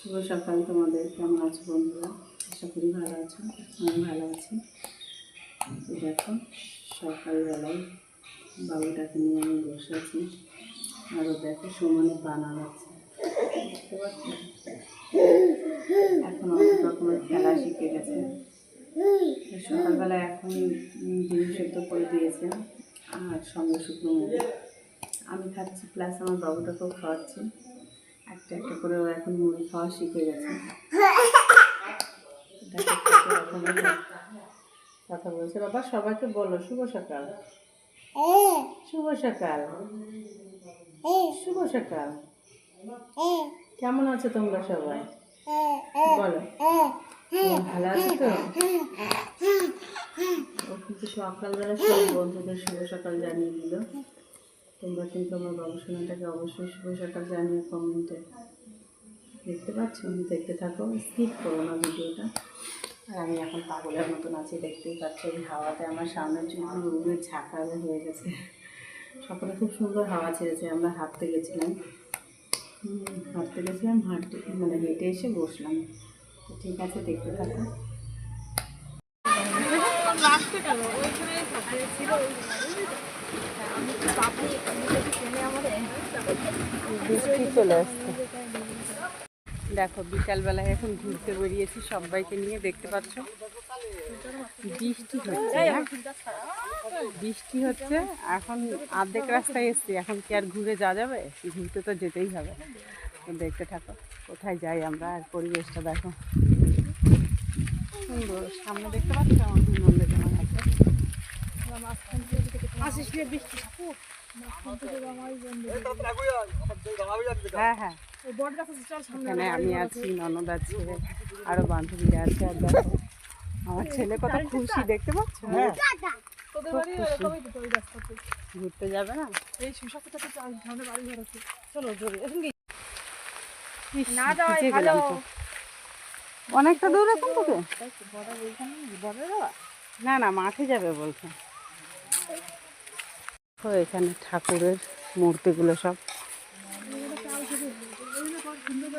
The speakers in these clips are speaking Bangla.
শুভ সকাল তোমাদের। কেমন আছো বন্ধুরা? আশা করি ভালো আছো। আমি ভালো আছি। দেখো, সকালবেলায় বাবুটাকে নিয়ে আমি বসে আছি। আরও দেখো, সমানে বানা আছে। এখন অনেক রকমের খেলা শিখে গেছে। সকালবেলা এখন ডিম সেদ্ধ করে দিয়েছে আর সঙ্গে শুকনো আমি খাচ্ছি, প্লাস আমার বাবুটাকেও খাওয়াচ্ছি। একটা একটা করে ও এখন মুড়ি খাওয়া শিখে গেছে। কথা বলছে, বাবা, সবাইকে বলো, শুভ সকাল। শুভ সকাল। শুভ সকাল। কেমন আছো তোমরা সবাই? বলো। ভালো আছো তো? ও কিন্তু সকালবেলা সব বন্ধুদের শুভ সকাল জানিয়ে দিল। তোমরা কিন্তু আমার গবেষণাটাকে অবশ্যই শুভ সকাল জানিয়ে কমেন্টে দেখতে পাচ্ছ? দেখতে থাকো। স্কিপ করো না ভিডিওটা। আর আমি এখন পাগলের মতন আছি দেখতেই পাচ্ছ এই হাওয়াতে আমার সামনের জন্য রুমের ঝাঁকারে হয়ে গেছে। সকালে খুব সুন্দর হাওয়া ছেড়েছে আমরা হাঁটতে গেছিলাম। হাঁটতে গেছিলাম হাঁটতে মানে হেঁটে এসে বসলাম। তো ঠিক আছে দেখতে থাকো। বৃষ্টি চলে আসছে। দেখো বিকালবেলায় এখন ঘুরতে বেরিয়েছি সবাইকে নিয়ে দেখতে পাচ্ছ? বৃষ্টি হচ্ছে হ্যাঁ? বৃষ্টি হচ্ছে এখন আর্ধেক রাস্তায় এসছি এখন কি আর ঘুরে যাওয়া যাবে? ঘুরতে তো যেতেই হবে। দেখতে থাকো কোথায় যাই আমরা আর পরিবেশটা দেখো। সুন্দর সামনে দেখতে পাচ্ছ? আমার দুই কেমন আছে। হ্যাঁ হ্যাঁ। এখানে আমি আছি ননদ আছে আরও বান্ধবীরা আছে আর দেখো আমার ছেলে কত খুশি দেখতে পাচ্ছ? হ্যাঁ। ঘুরতে যাবে না। অনেকটা দূর এখন থেকে? না না মাঠে যাবে বলছে। তো এখানে ঠাকুরের মূর্তিগুলো সব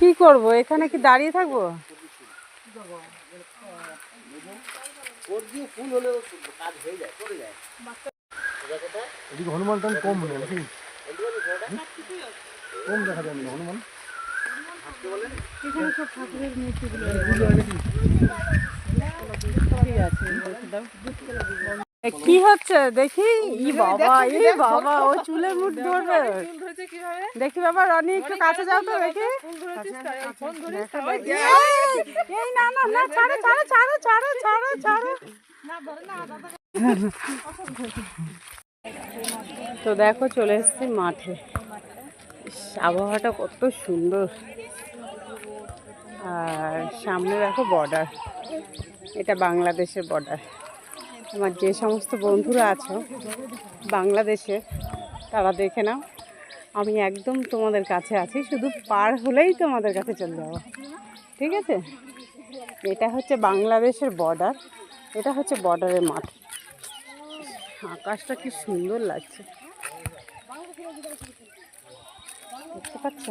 কি করব? এখানে কি দাঁড়িয়ে থাকব? হয়ে হনুমান কম মনে হয় কম দেখা যায় হনুমান? এখানে সব ঠাকুরের মূর্তিগুলো কি হচ্ছে? দেখি? ই বাবা ই বাবা ও চুলের মুঠ ধরবে। দেখি বাবা রনি একটু কাছে যাও তো দেখি এই, এই না না না ছাড়ো ছাড়ো ছাড়ো ছাড়ো ছাড়ো ছাড়ো। তো দেখো চলে এসেছি মাঠে। আবহাওয়াটা কত সুন্দর। আর সামনে দেখো বর্ডার এটা বাংলাদেশের বর্ডার আমার যে সমস্ত বন্ধুরা আছো, বাংলাদেশে, তারা দেখে নাও, আমি একদম তোমাদের কাছে আছি, শুধু পার হলেই তোমাদের কাছে চলে যাব। ঠিক আছে? এটা হচ্ছে বাংলাদেশের বর্ডার এটা হচ্ছে বর্ডারের মাঠ। আকাশটা কি সুন্দর লাগছে। দেখতে পাচ্ছ?